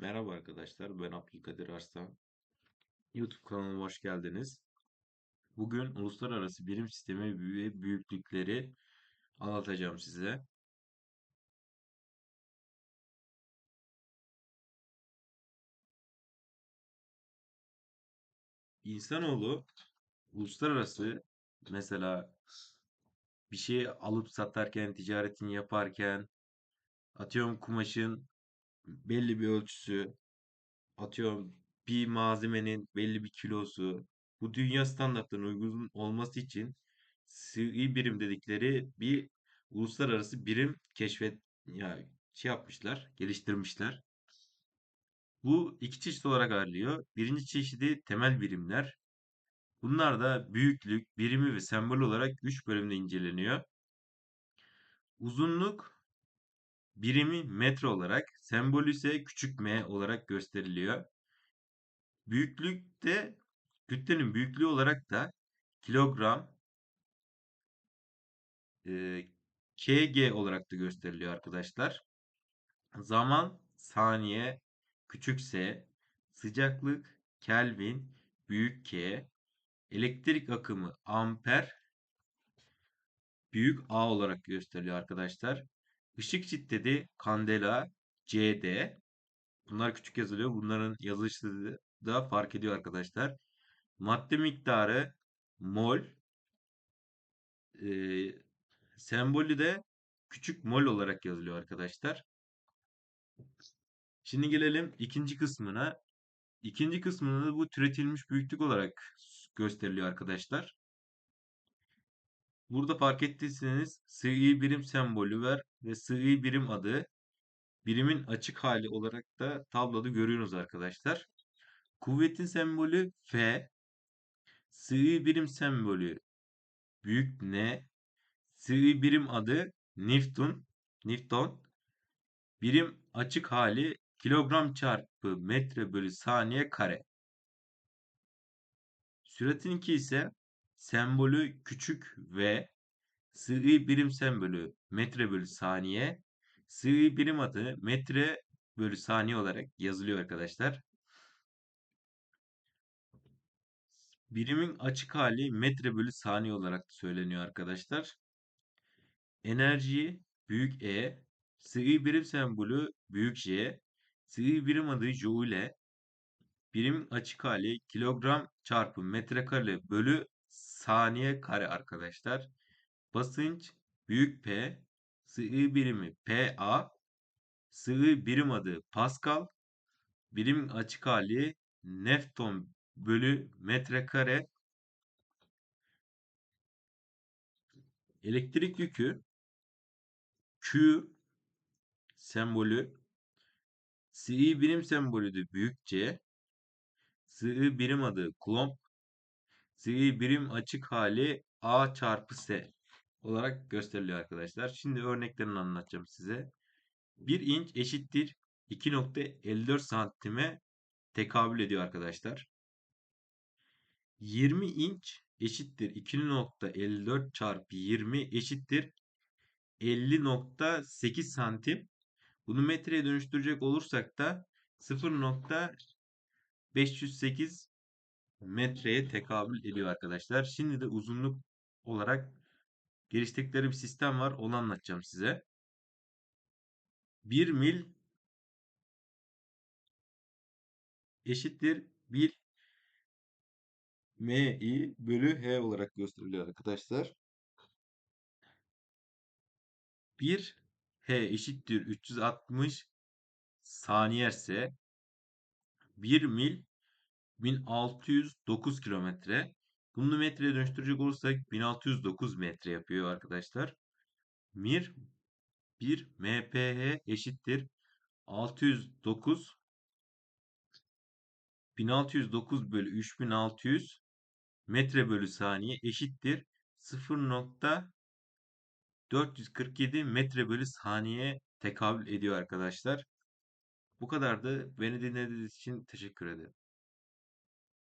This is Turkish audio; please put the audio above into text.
Merhaba arkadaşlar, ben Abdülkadir Arslan. YouTube kanalıma hoş geldiniz. Bugün uluslararası birim sistemi ve büyüklükleri anlatacağım size. İnsanoğlu uluslararası mesela bir şey alıp satarken, ticaretini yaparken, atıyorum kumaşın belli bir ölçüsü, atıyorum bir malzemenin belli bir kilosu bu dünya standartlarına uygun olması için sığ birim dedikleri bir uluslararası birim keşfet ya şey yapmışlar, geliştirmişler. Bu iki çeşit olarak ayrılıyor. Birinci çeşidi temel birimler. Bunlar da büyüklük, birimi ve sembol olarak üç bölümde inceleniyor. Uzunluk birimi metre olarak, sembolü ise küçük m olarak gösteriliyor. Büyüklükte kütlenin büyüklüğü olarak da kilogram e, kg olarak da gösteriliyor arkadaşlar. Zaman saniye küçük s, sıcaklık Kelvin büyük K, elektrik akımı amper büyük A olarak gösteriliyor arkadaşlar. Işık şiddeti kandela CD. Bunlar küçük yazılıyor. Bunların yazılışı da fark ediyor arkadaşlar. Madde miktarı mol. E, sembolü de küçük mol olarak yazılıyor arkadaşlar. Şimdi gelelim ikinci kısmına. İkinci kısmında da bu türetilmiş büyüklük olarak gösteriliyor arkadaşlar. Burada fark ettiyseniz sığ birim sembolü var ve sığ birim adı birimin açık hali olarak da tabloda görüyoruz arkadaşlar. Kuvvetin sembolü F, sığ birim sembolü büyük N, sığ birim adı Newton, Newton, birim açık hali kilogram çarpı metre bölü saniye kare. Süratinki ise sembolü küçük v, sığ birim sembolü metre bölü saniye, sığ birim adı metre bölü saniye olarak yazılıyor arkadaşlar. Birimin açık hali metre bölü saniye olarak söyleniyor arkadaşlar. Enerji büyük E, sığ birim sembolü büyük J, sığ birim adı Joule, birim açık hali kilogram çarpı metrekare bölü saniye kare arkadaşlar. Basınç büyük P, sığ birimi PA, sığ birim adı Pascal, birim açık hali Newton bölü metrekare elektrik yükü Q sembolü Si birim sembolü de büyük C. Si birim adı Coulomb. Si birim açık hali A çarpı S olarak gösteriliyor arkadaşlar. Şimdi örneklerini anlatacağım size. 1 inç eşittir 2.54 santime tekabül ediyor arkadaşlar. 20 inç eşittir 2.54 çarpı 20 eşittir 50.8 santim. Bunu metreye dönüştürecek olursak da 0.508 metreye tekabül ediyor arkadaşlar. Şimdi de uzunluk olarak geliştirdikleri bir sistem var. Onu anlatacağım size. 1 mil eşittir 1 mi bölü h olarak gösteriliyor arkadaşlar. 1 h eşittir 360 saniye ise 1 mil 1609 kilometre. Bunu metreye dönüştürecek olursak 1609 metre yapıyor arkadaşlar. Mir 1 mph eşittir 609 1609 bölü 3600 metre bölü saniye eşittir 0.447 metre bölü saniye tekabül ediyor arkadaşlar. Bu kadardı. Beni dinlediğiniz için teşekkür ederim.